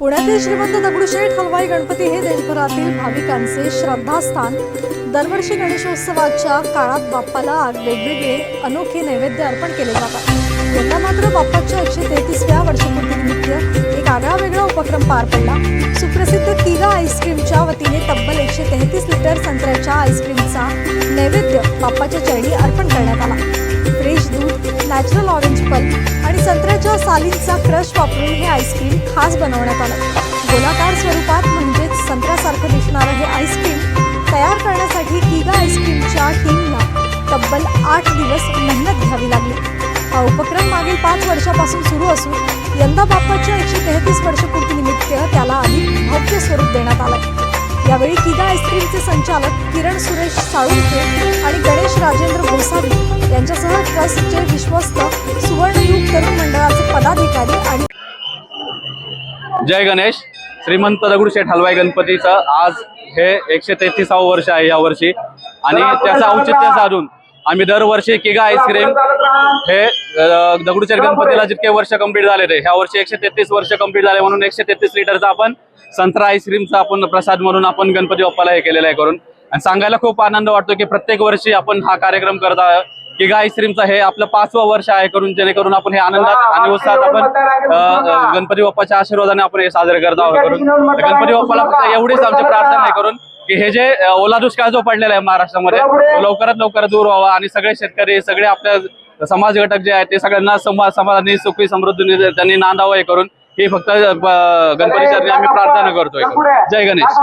पुण्यातील श्रीमंत दगडूशेठ हलवाई गणपती हे देशभरातील भाविकांचे श्रद्धास्थान. दरवर्षी गणेशोत्सवाच्या काळात बाप्पाला वेगवेगळे अनोखे नैवेद्य अर्पण केले जातात. यंदा मात्र बाप्पाच्या एकशे तेहतीसव्या वर्षपूर्तीनिमित्त एक आगळा वेगळा उपक्रम पार पडला. सुप्रसिद्ध तिला आईस्क्रीमच्या वतीने तब्बल एकशे तेहतीस लिटर संत्र्याच्या आईस्क्रीमचा नैवेद्य बाप्पाच्या चरणी अर्पण करण्यात आला. सालींचा क्रश वापरून हे आईस्क्रीम खास बनवण्यात आलं. गोलाकार स्वरूपात म्हणजेच संत्र्यासारखं दिसणारं हे आईस्क्रीम तयार करण्यासाठी किगा आईस्क्रीमच्या टीमला तब्बल आठ दिवस मेहनत घ्यावी लागली. हा उपक्रम मागील पाच वर्षापासून सुरू असून यंदा बाप्पाच्या एकशे तेहतीस वर्षपूर्तीनिमित्त त्याला अधिक भव्य स्वरूप देण्यात आलं. यावेळी किगा आईस्क्रीमचे संचालक किरण सुरेश साळुंखे आणि गणेश राजेंद्र गोसावी यांच्यासह ट्रस्टचे विश्वस्त सुवर्ण पदाधिकारी आणि जय गणेश. श्रीमंत दगडूशेठ हलवाई गणपतीचं आज हे एकशे तेहतीसावं वर्ष आहे या वर्षी. आणि त्याचं औचित्य साधून आम्ही दरवर्षी किगा आईस्क्रीम हे दगडूशेठ गणपतीला जितके वर्ष कंप्लीट झाले ते ह्या वर्षी एकशे तेहतीस वर्ष कंप्लीट झाले म्हणून एकशे तेहतीस लिटरचा आपण संत्रा आईस्क्रीमचा आपण प्रसाद म्हणून आपण गणपती बाप्पाला हे केलेलं आहे करून. आणि सांगायला खूप आनंद वाटतो की प्रत्येक वर्षी आपण हा कार्यक्रम करत आहोत किगा आईस्क्रीमचा हे आपलं पाचवं वर्ष आहे करून जेणेकरून आपण हे आनंदात आणि उत्साहात आपण गणपती बाप्पाच्या आशीर्वादाने आपण हे साजरे करत आहोत करून. गणपती बाप्पाला फक्त एवढीच आमची प्रार्थना आहे करून की हे जे ओला दुष्काळ जो पडलेला आहे महाराष्ट्रामध्ये लवकरात लवकर दूर व्हावा आणि सगळे शेतकरी सगळे आपल्या समाज घटक जे आहेत ते सगळ्यांना समाज समाजाने सुखी समृद्धी त्यांनी नांदावं हे करून ही फक्त अं, गणपती चरणी आम्ही प्रार्थना करतोय जय गणेश.